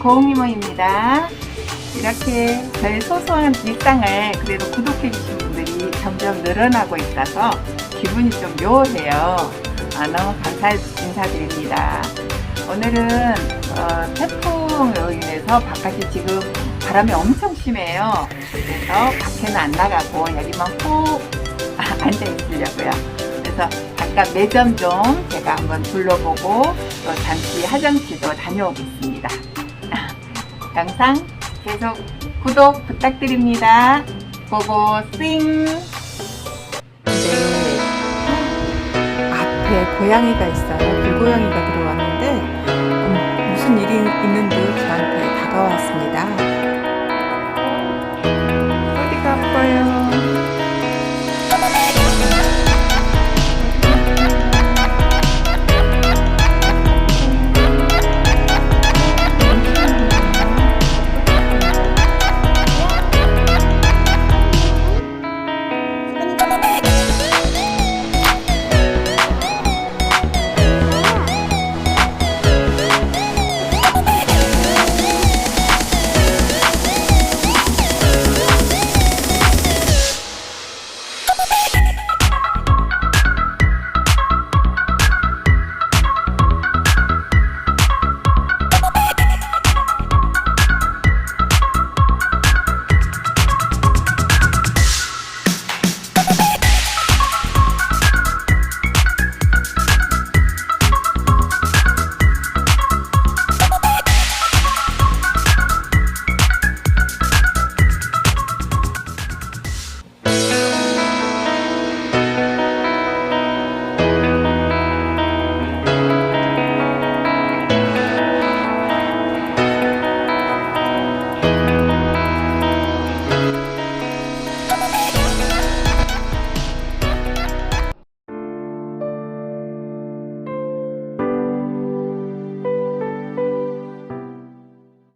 고흥이모입니다. 이렇게 저의 소소한 일상을 그래도 구독해 주신 분들이 점점 늘어나고 있어서 기분이 좀 묘해요. 아, 너무 감사 인사드립니다. 오늘은 어, 태풍으로 인해서 바깥이 지금 바람이 엄청 심해요. 그래서 밖에는 안 나가고 여기만 푹 앉아 있으려고요. 그래서 잠깐 매점 좀 제가 한번 둘러보고 또 잠시 화장실도 다녀오겠습니다. 영상 계속 구독 부탁드립니다. 고고 싱! 네. 앞에 고양이가 있어요. 길고양이가 들어왔는데 음, 무슨 일이 있는 듯 저한테 다가왔습니다.